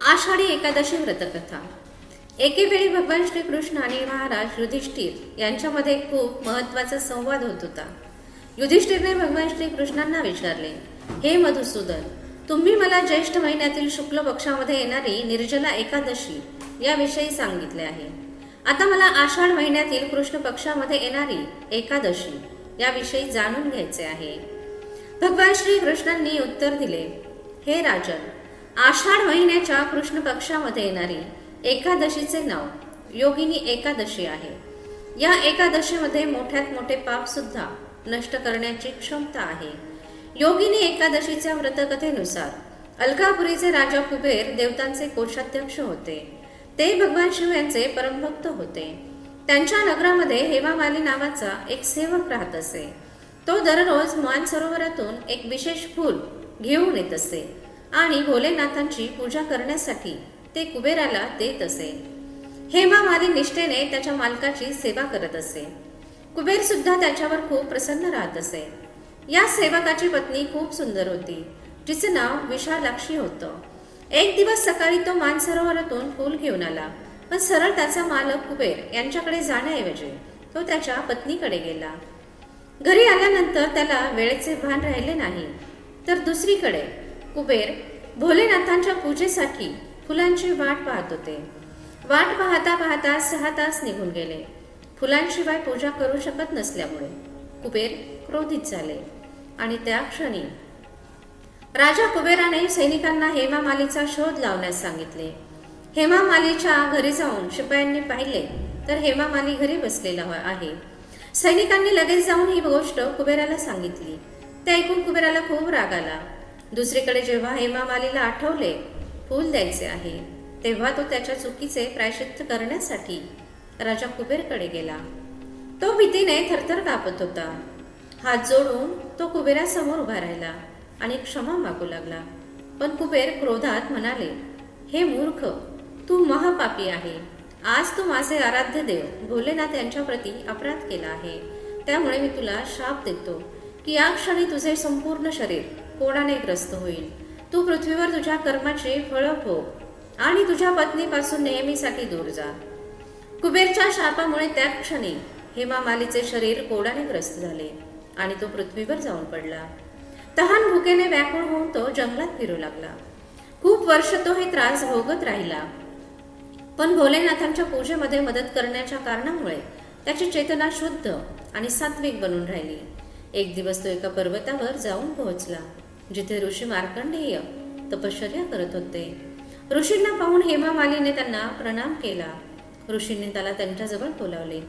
आषाढी एकादशी व्रतकथा. एकेवेळी भगवान श्रीकृष्ण आणि महाराज युधिष्ठिर यांच्यामध्ये खूप महत्त्वाचा संवाद होत होता. युधिष्ठिरने भगवान श्रीकृष्णांना विचारले हे मधुसूदन तुम्ही मला ज्येष्ठ महिन्यातील शुक्ल पक्षामध्ये येणारी निर्जला एकादशी याविषयी सांगितले आहे. आता मला आषाढ महिन्यातील कृष्ण पक्षामध्ये येणारी एकादशी याविषयी जाणून घ्यायचे आहे. भगवान श्रीकृष्णांनी उत्तर दिले हे राजन आषाढ महिन्याच्या कृष्ण पक्षामध्ये येणारी एकादशीचे नाव योगिनी एकादशी आहे. या एकादशीमध्ये मोठ्यात मोठे पाप सुद्धा नष्ट करण्याची क्षमता आहे. योगिनी एकादशीच्या व्रतकथेनुसार अलकापुरीचे राजा कुबेर देवतांचे कोषाध्यक्ष होते. ते भगवान शिव यांचे परमभक्त होते. त्यांच्या नगरामध्ये हेमामाली नावाचा एक सेवक राहत असे. तो दररोज मानसरोवरातून एक विशेष फूल घेऊन येत असे. आणि भोलेनाथांची पूजा करण्यासाठी ते कुबेराला देत असे. हेमा माली निष्ठेने त्याच्या मालकाची सेवा करत असे. कुबेर सुद्धा त्याच्यावर खूप प्रसन्न राहत असे. या सेवकाची पत्नी खूप सुंदर होती. जिचं नाव विशालाक्षी होतं. एक दिवस सकाळी तो मानसरोवरातून फूल घेऊन आला. पण सरळ त्याचा मालक कुबेर यांच्याकडे जाण्याऐवजी तो त्याच्या पत्नीकडे गेला. घरी आल्यानंतर त्याला वेळेचे भान राहिले नाही. तर दुसरीकडे कुबेर भोलेनाथांच्या पूजेसाठी फुलांची वाट पाहत होते. वाट पाहता पाहता सहा तास निघून गेले. फुलांशिवाय पूजा करू शकत नसल्यामुळे कुबेर क्रोधित झाले आणि त्या क्षणी राजा कुबेराने सैनिकांना हेमामालीचा शोध लावण्यास सांगितले. हेमा मालीच्या घरी जाऊन शिपायांनी पाहिले तर हेमा माली घरी बसलेला आहे. सैनिकांनी लगेच जाऊन ही गोष्ट कुबेराला सांगितली. ते ऐकून कुबेराला खूप राग आला. दुसरीकडे जेव्हा हेमा मालीला आठवले फूल द्यायचे आहे तेव्हा तो त्याच्या चुकीचे प्रायश्चित्त करण्यासाठी राजा कुबेरकडे गेला. तो भीतीने थरथर कापत होता. हात जोडून तो कुबेरासमोर उभा राहिला आणि क्षमा मागू लागला. पण कुबेर क्रोधात म्हणाले हे मूर्ख तू महापापी आहे. आज तू माझे आराध्य देव भोलेनाथ यांच्या प्रती अपराध केला आहे. त्यामुळे मी तुला शाप देतो की या क्षणी तुझे संपूर्ण शरीर कोडाने ग्रस्त होईल? तू पृथ्वीवर तुझ्या कर्माचे फळ भोग आणि तुझ्या पत्नीपासून नेहमीसाठी दूर जा. कुबेरच्या शापामुळे त्या क्षणी हेमा मालीचे शरीर कोडाने ग्रस्त झाले आणि तो पृथ्वीवर जाऊन पडला. तहान भुकेने व्याकुळ होऊन तो जंगलात फिरू लागला. खूप वर्ष तो हे त्रास भोगत राहिला. पण भोलेनाथांच्या पूजेमध्ये मदत करण्याच्या कारणामुळे त्याची चेतना शुद्ध आणि सात्विक बनून राहिली. एक दिवस तो एका पर्वतावर जाऊन पोहोचला. म्हणजे जिथे ऋषी मार्कंडेय तपश्चर्या करत होते. ऋषींना पाहून हेमा मालीने त्यांना प्रणाम केला. ऋषींनी त्याला त्यांच्याजवळ बोलावले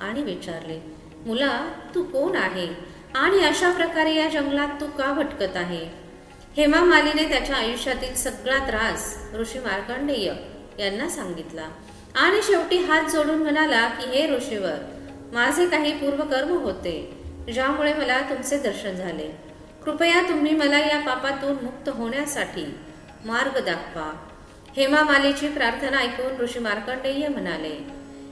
आणि विचारले मुला तू कोण आहे आणि अशा प्रकारे या जंगलात तू का भटकत आहे? हेमा मालीने त्याच्या आयुष्यातील सगळा त्रास ऋषी मार्कंडेय यांना सांगितला आणि शेवटी हात जोडून म्हणाला की हे ऋषीवर माझे काही पूर्वकर्म होते ज्यामुळे मला तुमचे दर्शन झाले. कृपया तुम्ही मला या पापातून मुक्त होण्यासाठी मार्ग दाखवा. हेमा मालीची प्रार्थना ऐकून ऋषी मार्कंडेय म्हणाले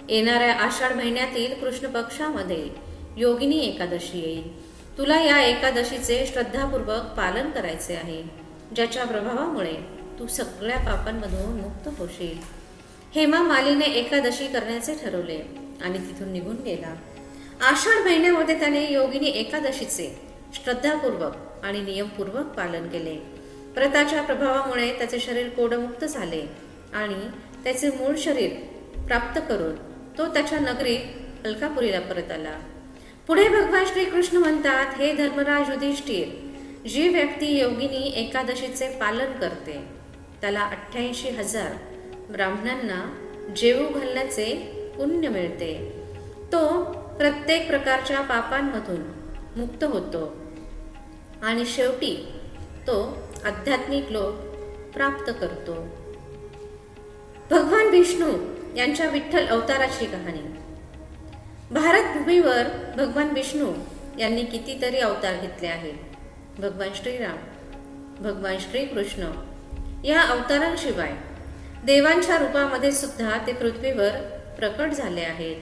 येणाऱ्या आषाढ महिन्यातील कृष्ण पक्षामध्ये योगिनी एकादशी येईल. तुला या एकादशीचे श्रद्धापूर्वक पालन करायचे आहे. ज्याच्या प्रभावामुळे तू सगळ्या पापांमधून मुक्त होशील. हेमा मालीने एकादशी करण्याचे ठरवले आणि तिथून निघून गेला. आषाढ महिन्यामध्ये त्याने योगिनी एकादशीचे श्रद्धापूर्वक आणि नियमपूर्वक पालन केले. व्रताच्या प्रभावामुळे त्याचे शरीर कोडमुक्त झाले आणि त्याचे मूळ शरीर प्राप्त करून तो त्याच्या नगरी अलकापुरीला परत आला. पुढे भगवान श्रीकृष्ण म्हणतात हे धर्मराज युधिष्ठिर जी व्यक्ती योगिनी एकादशीचे पालन करते त्याला अठ्ठ्याऐंशी हजार ब्राह्मणांना जेवू घालण्याचे पुण्य मिळते. तो प्रत्येक प्रकारच्या पापांमधून मुक्त होतो. आणि शेवटी तो आध्यात्मिक लोक प्राप्त करतो. भगवान विष्णू यांच्या विठ्ठल अवताराची कहाणी. भारत भूमीवर भगवान विष्णू यांनी कितीतरी अवतार घेतले आहेत. भगवान श्रीराम भगवान श्रीकृष्ण या अवतारांशिवाय देवांच्या रूपामध्ये सुद्धा ते पृथ्वीवर प्रकट झाले आहेत.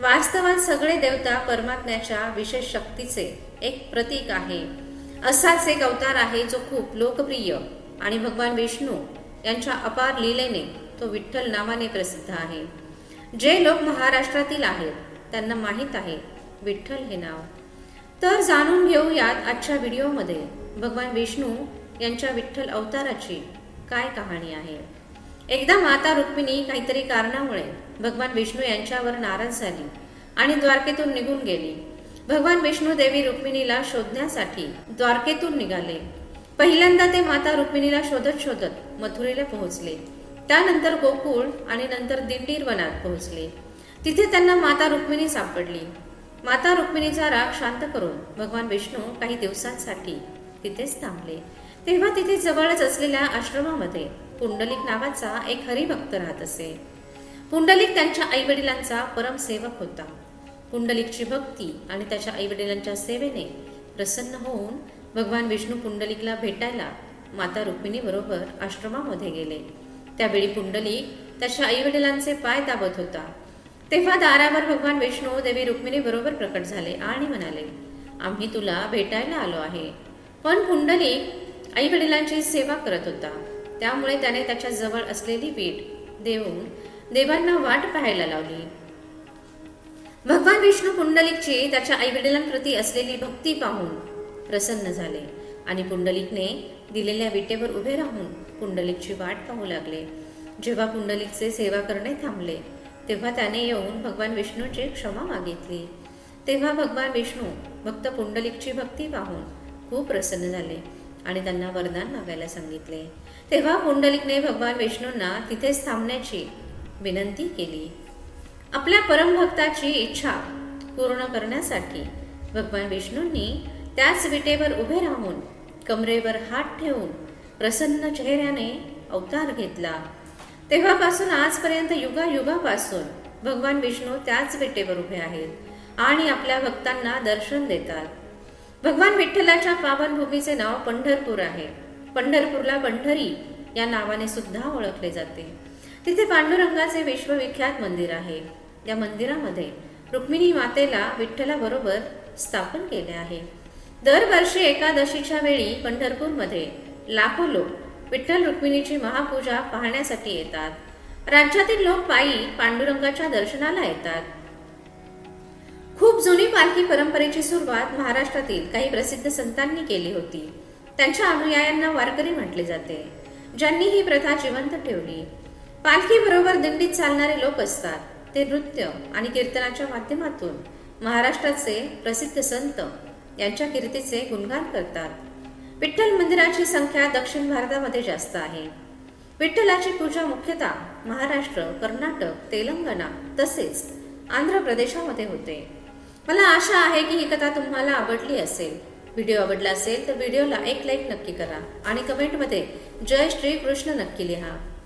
वास्तवात सगळे देवता परमात्म्याच्या विशेष शक्तीचे एक प्रतीक आहे. असाच एक अवतार आहे जो खूप लोकप्रिय आणि भगवान विष्णू यांच्या अपार लीलेने तो विठ्ठल नावाने प्रसिद्ध आहे. जे लोक महाराष्ट्रातील आहेत त्यांना माहीत आहे विठ्ठल हे नाव. तर जाणून घेऊयात आजच्या व्हिडिओमध्ये भगवान विष्णू यांच्या विठ्ठल अवताराची काय कहाणी आहे. एकदा माता रुक्मिणी काहीतरी कारणामुळे भगवान विष्णू यांच्यावर नाराज झाली आणि द्वारकेतून निघून गेली. भगवान विष्णू देवी रुक्मिणीला शोधण्यासाठी द्वारकेतून निघाले. पहिल्यांदा ते माता रुक्मिणीला शोधत शोधत मथुरेला पोहोचले. त्यानंतर गोकुळ आणि नंतर दिंडीर वनात पोहोचले. तिथे त्यांना माता रुक्मिणी सापडली. माता रुक्मिणीचा राग शांत करून भगवान विष्णू काही दिवसांसाठी तिथेच थांबले. तेव्हा तिथे जवळच असलेल्या आश्रमामध्ये पुंडलिक नावाचा एक हरिभक्त राहत असे. पुंडलिक त्यांच्या आईवडिलांचा परमसेवक होता. पुंडलिकची भक्ती आणि त्याच्या आईवडिलांच्या सेवेने प्रसन्न होऊन भगवान विष्णू पुंडलिकला भेटायला माता रुक्मिणी बरोबर आश्रमामध्ये गेले. त्यावेळी पुंडलिक त्याच्या आईवडिलांचे पाय दाबत होता. तेव्हा दारावर भगवान विष्णू देवी रुक्मिणी बरोबर प्रकट झाले आणि म्हणाले आम्ही तुला भेटायला आलो आहे. पण पुंडलिक आईवडिलांची सेवा करत होता. त्यामुळे त्याने त्याच्याजवळ असलेली पीठ देऊन देवांना वाट पाहायला लावली. भगवान विष्णू पुंडलिकची त्याच्या आई वडिलांप्रती असलेली भक्ती पाहून प्रसन्न झाले आणि पुंडलिकने दिलेल्या विटेवर उभे राहून पुंडलिकची वाट पाहू लागले. जेव्हा पुंडलिकचे सेवा करणे थांबले तेव्हा त्याने येऊन भगवान विष्णूची क्षमा मागितली. तेव्हा भगवान विष्णू भक्त पुंडलिकची भक्ती पाहून खूप प्रसन्न झाले आणि त्यांना वरदान मागायला सांगितले. तेव्हा पुंडलिकने भगवान विष्णूंना तिथेच थांबण्याची विनंती केली. आपल्या परमभक्ताची इच्छा पूर्ण करण्यासाठी भगवान विष्णूंनी त्याच विटेवर उभे राहून कमरेवर हात ठेवून प्रसन्न चेहऱ्याने अवतार घेतला. तेव्हापासून आजपर्यंत युगायुगापासून भगवान विष्णू त्याच विटेवर उभे आहेत आणि आपल्या भक्तांना दर्शन देतात. भगवान विठ्ठलाच्या पावनभूमीचे नाव पंढरपूर आहे. पंढरपूरला पंढरी या नावाने सुद्धा ओळखले जाते. तिथे पांडुरंगाचे विश्वविख्यात मंदिर आहे. या मंदिरामध्ये रुक्मिणी मातेला विठ्ठलाबरोबर स्थापन केले आहे. दरवर्षी एकादशीच्या वेळी पंढरपूरमध्ये लाखो लोक विठ्ठल रुक्मिणीची महापूजा पाहण्यासाठी येतात. राज्यातील लोक पायी पांडुरंगाच्या दर्शनाला येतात. खूप जुनी पालखी परंपरेची सुरुवात महाराष्ट्रातील काही प्रसिद्ध संतांनी केली होती. त्यांच्या अनुयायांना वारकरी म्हटले जाते. ज्यांनी ही प्रथा जिवंत ठेवली. पालखी बरोबर दिंडीत चालणारे लोक असतात. ते नृत्य आणि कीर्तनाच्या माध्यमातून महाराष्ट्राचे प्रसिद्ध संत यांच्या कीर्तीचे गुणगान करतात. विठ्ठल मंदिराची संख्या दक्षिण भारतामध्ये जास्त आहे. विठ्ठलाची पूजा मुख्यतः महाराष्ट्र कर्नाटक तेलंगणा तसेच आंध्र प्रदेशामध्ये होते. मला आशा आहे की ही कथा तुम्हाला आवडली असेल. व्हिडिओ आवडला असेल तर व्हिडिओला एक लाईक नक्की करा आणि कमेंटमध्ये जय श्री कृष्ण नक्की लिहा.